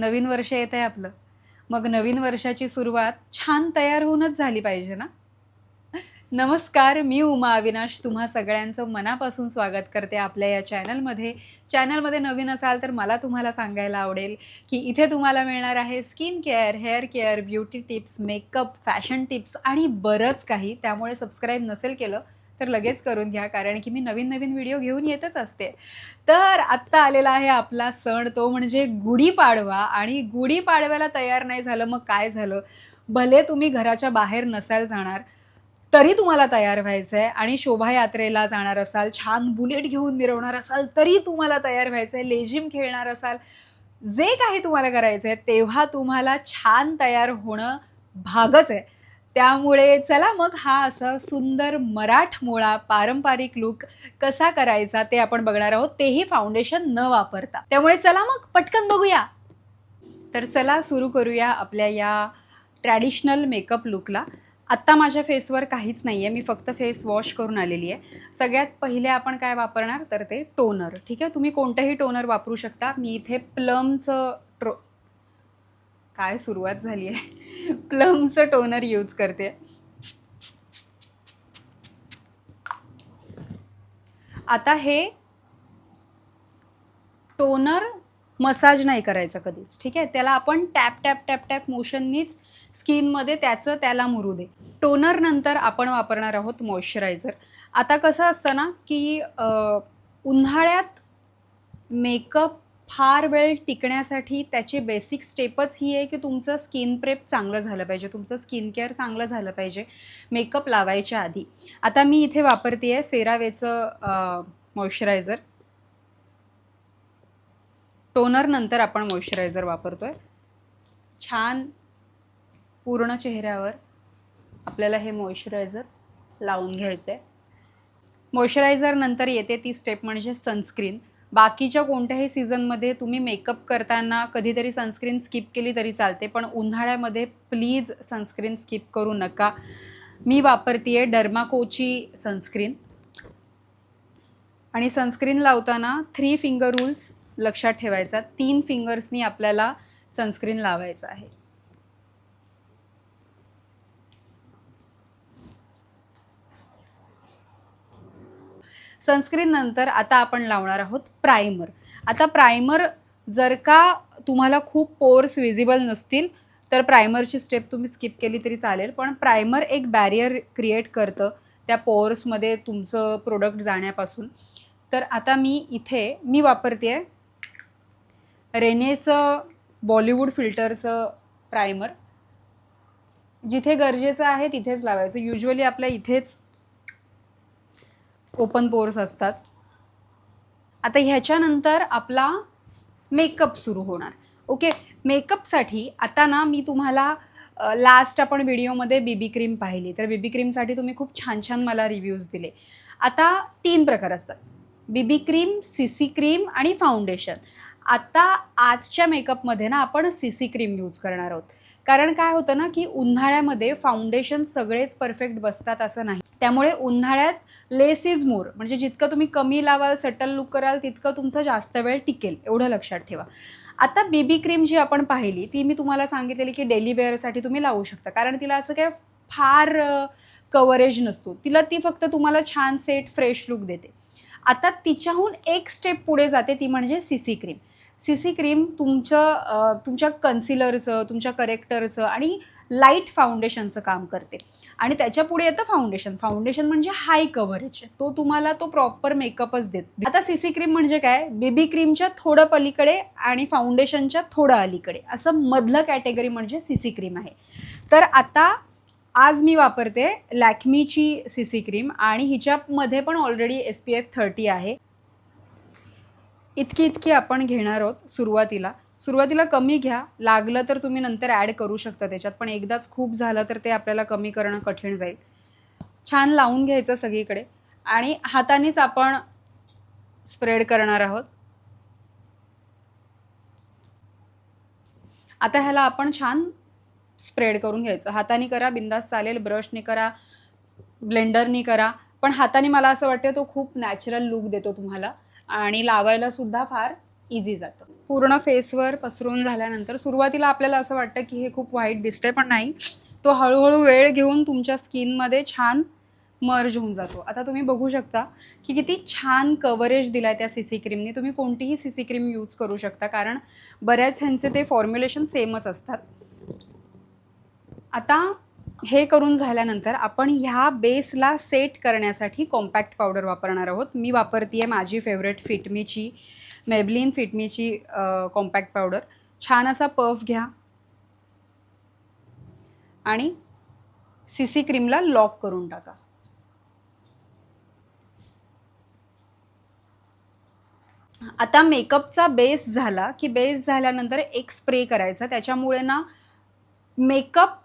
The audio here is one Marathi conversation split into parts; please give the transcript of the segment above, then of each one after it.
नवीन वर्ष येत आहे आपलं. मग नवीन वर्षाची सुरुवात छान तयार होऊनच झाली पाहिजे ना? नमस्कार मी उमा अविनाश. तुम्हा सगळ्यांचं मनापासून स्वागत करते आपल्या या चॅनलमध्ये. चॅनलमध्ये नवीन असाल तर मला तुम्हाला सांगायला आवडेल की इथे तुम्हाला मिळणार आहे skin care hair care beauty tips makeup fashion tips आणि बरंच काही. त्यामुळे सबस्क्राईब नसेल केलं तर लगेच करून घ्या कारण की मी नवीन नवीन व्हिडिओ घेऊन येतच असते. तर आत्ता आलेला आहे आपला सण तो म्हणजे गुढीपाडवा आणि गुढीपाडव्याला तयार नाही झालं मग काय झालं? भले तुम्ही घराच्या बाहेर नसाल जाणार तरी तुम्हाला तयार व्हायचं आहे आणि शोभायात्रेला जाणार असाल छान बुलेट घेऊन मिरवणार असाल तरी तुम्हाला तयार व्हायचं आहे लेझिम खेळणार असाल जे काही तुम्हाला करायचं आहे तेव्हा तुम्हाला छान तयार होणं भागच आहे. त्यामुळे चला मग हा असा सुंदर मराठमोळा पारंपरिक लुक कसा करायचा ते आपण बघणार आहोत. तेही फाउंडेशन न वापरता. त्यामुळे चला मग पटकन बघूया. तर चला सुरू करूया आपल्या या ट्रॅडिशनल मेकअप लुकला आत्ता माझ्या फेसवर काहीच नाही आहे मी फक्त फेस वॉश करून आलेली आहे. सगळ्यात पहिले आपण काय वापरणार? तर ते टोनर ठीक आहे? तुम्ही कोणतंही टोनर वापरू शकता. मी इथे प्लमचं काय सुरुवात झाली आहे? प्लमचं टोनर यूज करते. आता हे टोनर मसाज नाही करायचं कधीच ठीक आहे? त्याला आपण टॅप टॅप टॅप टॅप मोशननीच स्किनमध्ये त्याचं त्याला मुरू दे. टोनर नंतर आपण वापरणार आहोत मॉइश्चरायझर आता कसं असतं ना की उन्हाळ्यात मेकअप फार वेळ टिकण्यासाठी त्याची बेसिक स्टेपच ही आहे की तुमचं स्किन प्रेप चांगलं झालं पाहिजे तुमचं स्किन केअर चांगलं झालं पाहिजे मेकअप लावायच्या आधी. आता मी इथे वापरते आहे सेरावेचं मॉइश्चरायझर. टोनर नंतर आपण मॉइश्चरायझर वापरतो आहे छान पूर्ण चेहऱ्यावर आपल्याला हे मॉइश्चरायझर लावून घ्यायचं आहे मॉइश्चरायझरनंतर येते ती स्टेप म्हणजे सनस्क्रीन. बाकीच्या कोणत्याही सीझनमध्ये तुम्ही मेकअप करताना कधीतरी सनस्क्रीन स्किप केली तरी चालते पण उन्हाळ्यामध्ये प्लीज सनस्क्रीन स्किप करू नका. मी वापरते आहे डर्माकोची सनस्क्रीन. आणि सनस्क्रीन लावताना थ्री फिंगर रूल्स लक्षात ठेवायचा तीन फिंगर्सनी आपल्याला सनस्क्रीन लावायचं आहे. सनस्क्रीन नंतर आता आपण लावणार आहोत प्रायमर आता प्रायमर जर का तुम्हाला खूप पोर्स विजिबल नसतील तर प्रायमरची स्टेप तुम्ही स्किप केली तरी चालेल. पण प्रायमर एक बॅरियर क्रिएट करतं त्या पोर्समध्ये तुमचं प्रोडक्ट जाण्यापासून. तर आता मी इथे मी वापरते आहे रेनेचं बॉलिवूड फिल्टरचं प्रायमर जिथे गरजेचं आहे तिथेच लावायचं. युजली आपल्या इथेच ओपन पोर्स असतात. आता ह्याच्यानंतर आपला मेकअप सुरू होणार. ओके? मेकअपसाठी आता ना मी तुम्हाला लास्ट आपण व्हिडिओमध्ये बीबी क्रीम पाहिली. तर बीबी क्रीमसाठी तुम्ही खूप छान छान मला रिव्ह्यूज दिले. आता तीन प्रकार असतात. BB cream C C cream आणि फाउंडेशन आता आजच्या मेकअपमध्ये ना आपण सी सी क्रीम यूज करणार आहोत. कारण काय होतं ना की उन्हाळ्यामध्ये फाउंडेशन सगळेच परफेक्ट बसतात असं नाही. त्यामुळे उन्हाळ्यात लेस इज मोर म्हणजे जितकं तुम्ही कमी लावाल सटल लुक कराल तितकं तुमचं जास्त वेळ टिकेल. एवढं लक्षात ठेवा. आता बीबी क्रीम जी आपण पाहिली ती मी तुम्हाला सांगितलेली की डेली वेअरसाठी तुम्ही लावू शकता. कारण तिला असं काय फार कवरेज नसतो. तिला ती फक्त तुम्हाला छान सेट फ्रेश लुक देते. आता तिच्याहून एक स्टेप पुढे जाते ती म्हणजे C C cream C C cream तुमचं तुमच्या कन्सिलरचं तुमच्या करेक्टरचं आणि लाइट फाउंडेशनचं काम करते. आणि त्याच्या पुढे येतं फाउंडेशन फाउंडेशन म्हणजे हाय कव्हरेज तो तुम्हाला तो प्रॉपर मेकअपच देत आता सी सी क्रीम म्हणजे काय? बेबी क्रीमच्या थोडं पलीकडे आणि फाउंडेशनच्या थोडं अलीकडे. असं मधलं कॅटेगरी म्हणजे सी सी क्रीम आहे. तर आता आज मी वापरते लॅक्मीची सी सी क्रीम आणि हिच्यामध्ये पण already S P F thirty आहे. इतकी इतकी आपण घेणार आहोत सुरुवातीला. सुरुवातीला कमी घ्या. लागलं तर तुम्ही नंतर ॲड करू शकता त्याच्यात. पण एकदाच खूप झालं तर ते आपल्याला कमी करणं कठीण जाईल. छान लावून घ्यायचं सगळीकडे. आणि हातानेच आपण स्प्रेड करणार आहोत. आता ह्याला आपण छान स्प्रेड करून घ्यायचं. हाताने करा बिंदास चालेल. ब्रशने करा ब्लेंडरनी करा. पण हाताने मला असं वाटतं तो खूप नॅचरल लुक देतो तुम्हाला. आणि लावायला सुद्धा फार इझी जातं. पूर्ण फेसवर पसरून झाल्यानंतर सुरुवातीला आपल्याला असं वाटतं की हे खूप वाईट दिसते पण नाही. तो हळूहळू वेळ घेऊन तुमच्या स्किनमध्ये छान मर्ज होऊन जातो. आता तुम्ही बघू शकता की किती छान कव्हरेज दिलाय त्या सी सी क्रीमनी तुम्ही कोणतीही सी सी क्रीम यूज करू शकता कारण बऱ्याच ह्यांचे ते फॉर्म्युलेशन सेमच असतात. आता हे करून झाल्यानंतर आपण ह्या बेसला सेट करण्यासाठी कॉम्पॅक्ट पावडर वापरणार आहोत. मी वापरते आहे माझी फेवरेट फिटमीची मेबलिन फिटमीची कॉम्पॅक्ट पावडर. छान असा पफ घ्या. आणि सी सी क्रीमला लॉक करून टाका. आता मेकअपचा बेस झाला की बेस झाल्यानंतर एक स्प्रे करायचा. त्याच्यामुळे ना मेकअप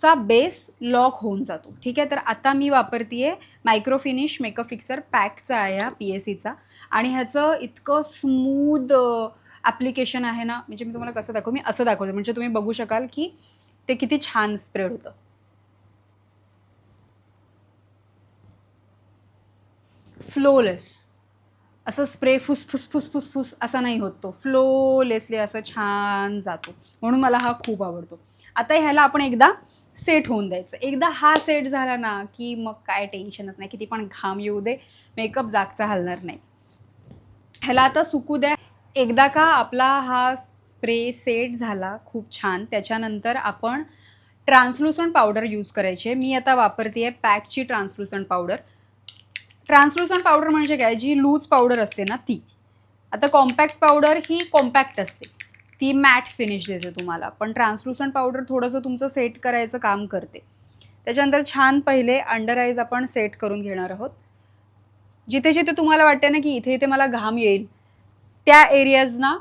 चा बेस लॉक होऊन जातो. ठीक आहे? तर आता मी वापरते मायक्रोफिनिश मेकअप फिक्सर पॅकचा आहे हा पी एस सीचा. आणि ह्याचं इतकं स्मूद ॲप्लिकेशन आहे ना म्हणजे मी तुम्हाला कसं दाखवू मी असं दाखवते. म्हणजे तुम्ही बघू शकाल की ते किती छान स्प्रेड होतं. फ्लोलेस असं स्प्रे फुस फुस फुस फुस फुस असा नाही होत तो. फ्लोलेसली असं छान जातो. म्हणून मला हा खूप आवडतो. आता ह्याला आपण एकदा सेट होऊन द्यायचं. एकदा हा सेट झाला ना की मग काय टेन्शनच नाही. किती पण घाम येऊ दे मेकअप जागचा हलणार नाही. ह्याला आता सुकू द्या. एकदा का आपला हा स्प्रे सेट झाला खूप छान. त्याच्यानंतर आपण ट्रान्सलुसंट पावडर यूज करायची. आहे मी आता वापरते आहे पॅकची ट्रान्सलुसंट पावडर ट्रान्सलुसंट पावडर म्हणजे काय? जी लूज पावडर असते ना ती. आता कॉम्पॅक्ट पावडर ही कॉम्पॅक्ट असते. ती मॅट फिनिश देते तुम्हाला. पण ट्रान्सलुसंट पावडर थोडंसं तुमचं सेट करायचं काम करते. त्याच्यानंतर छान पहिले अंडर आईज आपण सेट करून घेणार आहोत. जिथे जिथे तुम्हाला वाटते ना की इथे इथे मला घाम येईल त्या एरियाजना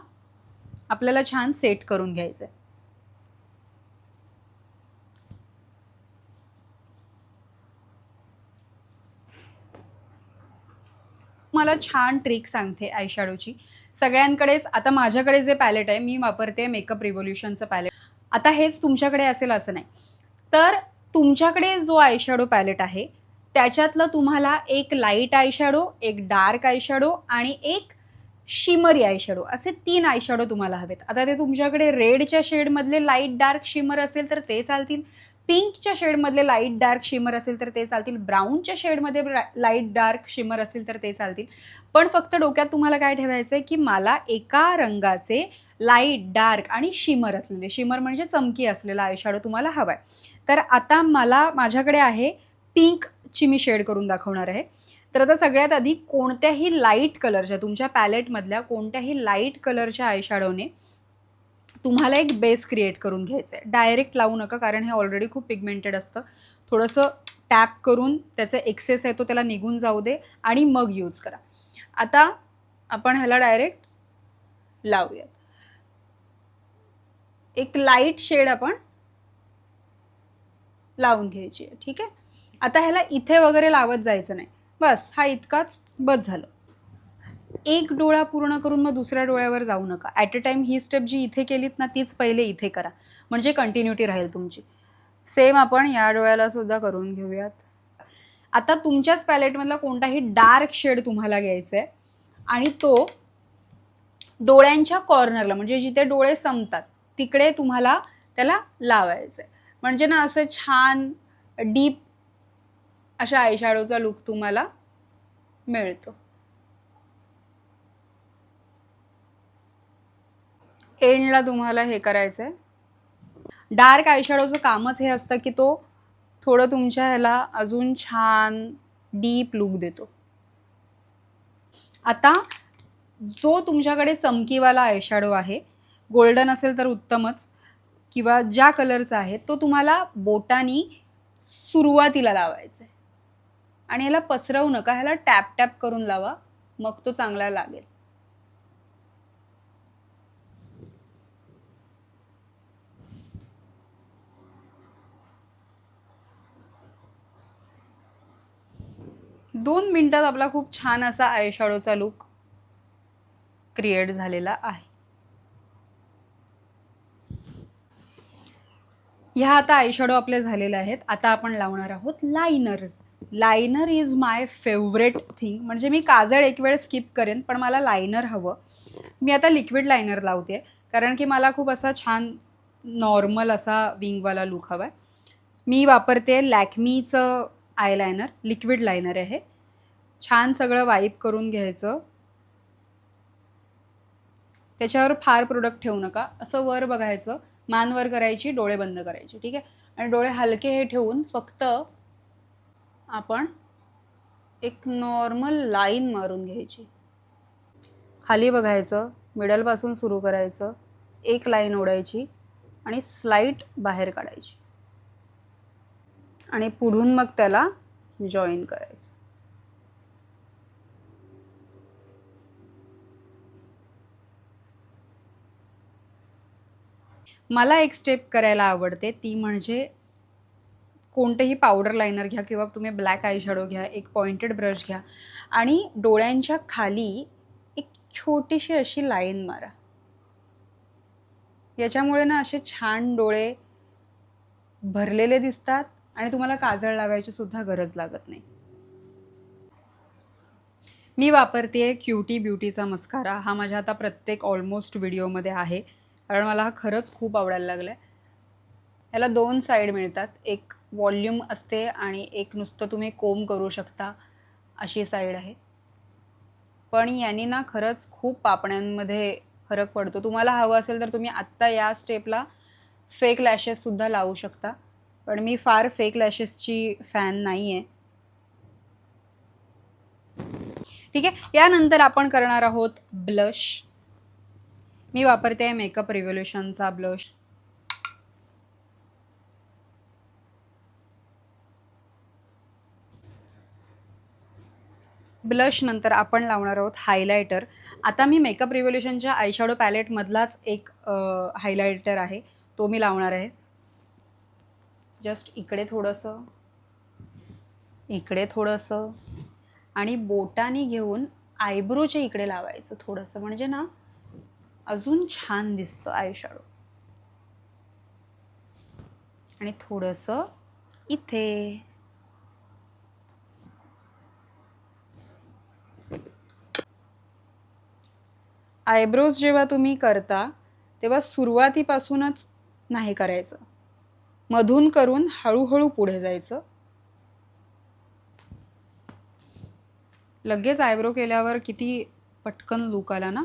आपल्याला छान सेट करून घ्यायचं आहे मला छान ट्रिक सांगते आयशॅडोची सगळ्यांकडेच आता माझ्याकडे जे पॅलेट आहे मी वापरते मेकअप रिव्होल्युशनचं पॅलेट आता हेच तुमच्याकडे असेल असं नाही. तर तुमच्याकडे जो आयशॅडो पॅलेट आहे त्याच्यातलं तुम्हाला एक लाइट आयशॅडो एक डार्क आयशॅडो आणि एक शिमरी आयशॅडो असे तीन आयशॅडो तुम्हाला हवेत. आता ते तुमच्याकडे रेडच्या शेडमधले लाइट डार्क शिमर असेल तर ते चालतील. पिंकच्या शेडमधले लाइट डार्क शिमर असेल तर ते चालतील. ब्राऊनच्या शेडमध्ये लाइट डार्क शिमर असतील तर ते चालतील. पण फक्त डोक्यात तुम्हाला काय ठेवायचं आहे की मला एका रंगाचे लाइट डार्क आणि शिमर असलेले शिमर म्हणजे चमकी असलेला आयशाडो तुम्हाला हवा आहे तर आता मला माझ्याकडे आहे पिंकची मी शेड करून दाखवणार आहे. तर आता सगळ्यात आधी कोणत्याही लाइट कलरच्या तुमच्या पॅलेटमधल्या कोणत्याही लाइट कलरच्या आयशॅडोने तुम्हाला एक बेस क्रिएट करून घ्यायचं आहे डायरेक्ट लावू नका कारण हे ऑलरेडी खूप पिगमेंटेड असतं. थोडंसं टॅप करून त्याचं एक्सेस आहे तो त्याला निघून जाऊ दे आणि मग यूज करा. आता आपण ह्याला डायरेक्ट लावूयात. एक लाइट शेड आपण लावून घ्यायची आहे ठीक आहे? आता ह्याला इथे वगैरे लावत जायचं नाही. बस हा इतकाच बस झालं. एक डोळा पूर्ण करून मग दुसऱ्या डोळ्यावर जाऊ नका. ॲट अ टाईम ही स्टेप जी इथे केलीत ना तीच पहिले इथे करा. म्हणजे कंटिन्युटी राहील तुमची. सेम आपण या डोळ्याला सुद्धा करून घेऊयात. आता तुमच्याच पॅलेटमधला कोणताही डार्क शेड तुम्हाला घ्यायचा आहे आणि तो डोळ्यांच्या कॉर्नरला म्हणजे जिथे डोळे संपतात तिकडे तुम्हाला त्याला लावायचं आहे म्हणजे ना असं छान डीप अशा आयशॅडोचा लुक तुम्हाला मिळतो. एंडला तुम्हाला हे करायचं आहे डार्क आयशॅडोचं कामच हे असतं की तो थोडं तुमच्या ह्याला अजून छान डीप लुक देतो. आता जो तुमच्याकडे चमकीवाला आयशॅडो आहे गोल्डन असेल तर उत्तमच किंवा ज्या कलरचा आहे तो तुम्हाला बोटानी सुरुवातीला लावायचा आहे आणि ह्याला पसरवू नका ह्याला टॅप टॅप करून लावा मग तो चांगला लागेल. दोन मिनटात आपला खूप छान असा आयशॅडोचा लुक क्रिएट झालेला आहे. ह्या आता आयशॅडो आपले झालेले आहेत. आता आपण लावणार आहोत liner liner is my favourite thing म्हणजे मी काजळ एक वेळ स्किप करेन पण मला लायनर हवं. मी आता लिक्विड लायनर लावते कारण की मला खूप असा छान नॉर्मल असा विंगवाला लुक हवा आहे मी वापरते लॅकमीचं आय लायनर लिक्विड लायनर आहे. छान सगळं वाईप करून घ्यायचं. त्याच्यावर फार प्रोडक्ट ठेवू नका. असं वर बघायचं. मान वर करायची डोळे बंद करायचे. ठीक आहे? आणि डोळे हलके हे ठेवून फक्त आपण एक नॉर्मल लाईन मारून घ्यायची. खाली बघायचं. मिडलपासून सुरू करायचं. एक लाईन ओढायची आणि स्लाईट बाहेर काढायची. आणि पुढून मग त्याला जॉईन करायचं. मला एक स्टेप करायला आवडते ती म्हणजे कोणतेही पावडर लायनर घ्या किंवा तुम्ही ब्लॅक आयशॅडो घ्या एक पॉइंटेड ब्रश घ्या आणि डोळ्यांच्या खाली एक छोटीशी अशी लाईन मारा. याच्यामुळे ना असे छान डोळे भरलेले दिसतात आणि तुम्हाला काजळ लावायची सुद्धा गरज लागत नाही. मी वापरते क्युटी ब्युटीचा मस्कारा. हा माझ्या आता प्रत्येक ऑलमोस्ट व्हिडिओमध्ये आहे. कारण मला हा खरंच खूप आवडायला लागला आहे याला दोन साईड मिळतात. एक वॉल्यूम असते आणि एक नुसतं तुम्ही कोम करू शकता अशी साईड आहे. पण यांनी ना खरंच खूप पापण्यांमध्ये फरक पडतो. तुम्हाला हवं असेल तर तुम्ही आत्ता या स्टेपला फेक लॅशेससुद्धा लावू शकता. पण मी फार फेक लॅशेसची फॅन नाही आहे ठीक आहे? यानंतर आपण करणार आहोत ब्लश मी वापरते आहे मेकअप रिव्होल्युशनचा ब्लश ब्लश नंतर आपण लावणार आहोत हायलायटर आता मी मेकअप रिव्होल्युशनच्या आयशॅडो पॅलेटमधलाच एक हायलायटर आहे. तो मी लावणार आहे. जस्ट इकडे थोडंसं इकडे थोडंसं आणि बोटाने घेऊन आयब्रोच्या इकडे लावायचं थोडंसं. म्हणजे ना अजून छान दिसतं आयशॅडो. आणि थोडंसं इथे. आयब्रोज जेव्हा तुम्ही करता तेव्हा सुरुवातीपासूनच नाही करायचं. मधून करून हळूहळू पुढे जायचं. लगेच आयब्रो केल्यावर किती पटकन लूक आला ना?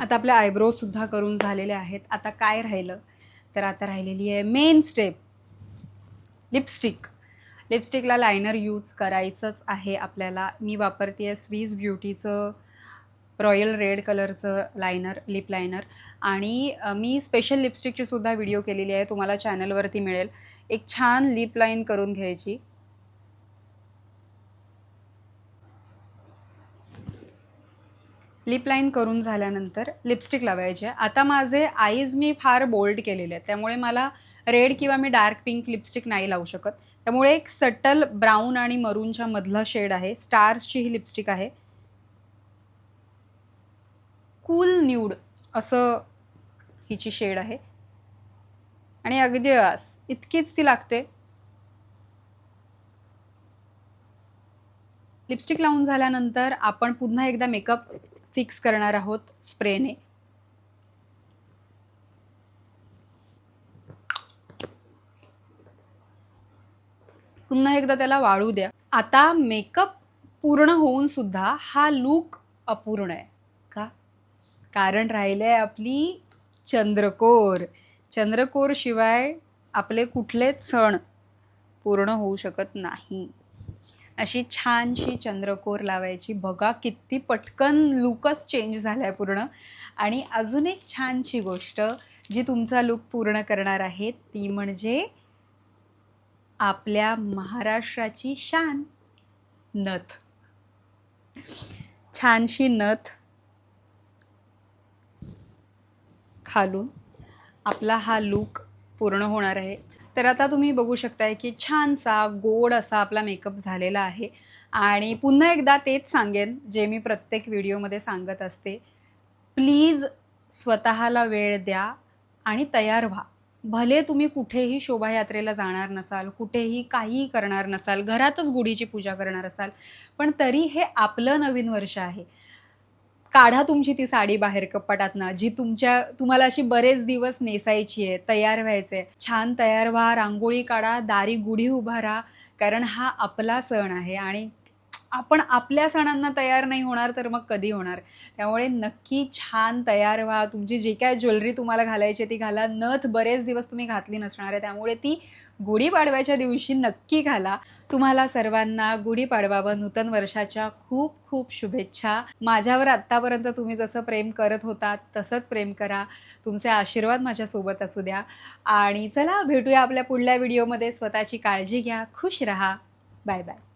आता आपल्या आयब्रोसुद्धा करून झालेले आहेत. आता काय राहिलं? तर आता राहिलेली आहे मेन स्टेप लिपस्टिक लिपस्टिकला लायनर यूज करायचंच आहे आपल्याला. मी वापरते आहे स्वीज ब्युटीचं रॉयल रेड कलरचं लायनर लिप लायनर आणि मी स्पेशल लिपस्टिकची सुद्धा व्हिडिओ केलेली आहे. तुम्हाला चॅनलवरती मिळेल. एक छान लिप लाईन करून घ्यायची. लिप लाईन करून झाल्यानंतर लिपस्टिक लावायची आहे. आता माझे आईज मी फार बोल्ड केलेले आहेत. त्यामुळे मला रेड किंवा मी डार्क पिंक लिपस्टिक नाही लावू शकत. त्यामुळे एक सटल ब्राऊन आणि मरूनच्या मधला शेड आहे. स्टार्सची ही लिपस्टिक आहे. कूल न्यूड असं हिची शेड आहे. आणि अगदी अस इतकीच ती लागते. लिपस्टिक लावून झाल्यानंतर आपण पुन्हा एकदा मेकअप फिक्स करणार आहोत स्प्रेने पुन्हा एकदा त्याला वाळू द्या. आता मेकअप पूर्ण होऊन सुद्धा हा लूक अपूर्ण आहे. कारण राहिले आहे आपली चंद्रकोर. चंद्रकोर शिवाय आपले कुठलेच सण पूर्ण होऊ शकत नाही. अशी छानशी चंद्रकोर लावायची. बघा किती पटकन लुकच चेंज झाला आहे पूर्ण. आणि अजून एक छानशी गोष्ट जी तुमचा लुक पूर्ण करणार आहे ती म्हणजे आपल्या महाराष्ट्राची शान. नथ. छानशी नथ खालून आपला हा लूक पूर्ण होणार आहे. तर आता तुम्ही बघू शकताय की छानसा गोड असा आपला मेकअप झालेला आहे. आणि पुन्हा एकदा तेच सांगेन जे मी प्रत्येक व्हिडिओमध्ये सांगत असते. प्लीज स्वतःला वेळ द्या आणि तयार व्हा. भले तुम्ही कुठेही शोभायात्रेला जाणार नसाल कुठेही काहीही करणार नसाल घरातच गुढीची पूजा करणार असाल पण तरी हे आपलं नवीन वर्ष आहे. काढा तुमची ती साडी बाहेर कपाटातनं जी तुमच्या तुम्हाला अशी बरेच दिवस नेसायची आहे तयार व्हायचे छान तयार व्हा रांगोळी काढा दारी गुढी उभारा कारण हा आपला सण आहे आणि आपण आपल्या सणांना तयार नाही होणार तर मग कधी होणार? त्यामुळे नक्की छान तयार व्हा. तुमची जी काय ज्वेलरी तुम्हाला घालायची ती घाला. नथ बरेच दिवस तुम्ही घातली नसणार आहे त्यामुळे ती गुढीपाडव्याच्या दिवशी नक्की घाला. तुम्हाला सर्वांना गुढीपाडवा व नूतन वर्षाच्या खूप खूप शुभेच्छा. माझ्यावर आत्तापर्यंत तुम्ही जसं प्रेम करत होतात तसंच प्रेम करा. तुमचे आशीर्वाद माझ्यासोबत असू द्या. आणि चला भेटूया आपल्या पुढल्या व्हिडिओमध्ये. स्वतःची काळजी घ्या. खुश रहा. Bye bye.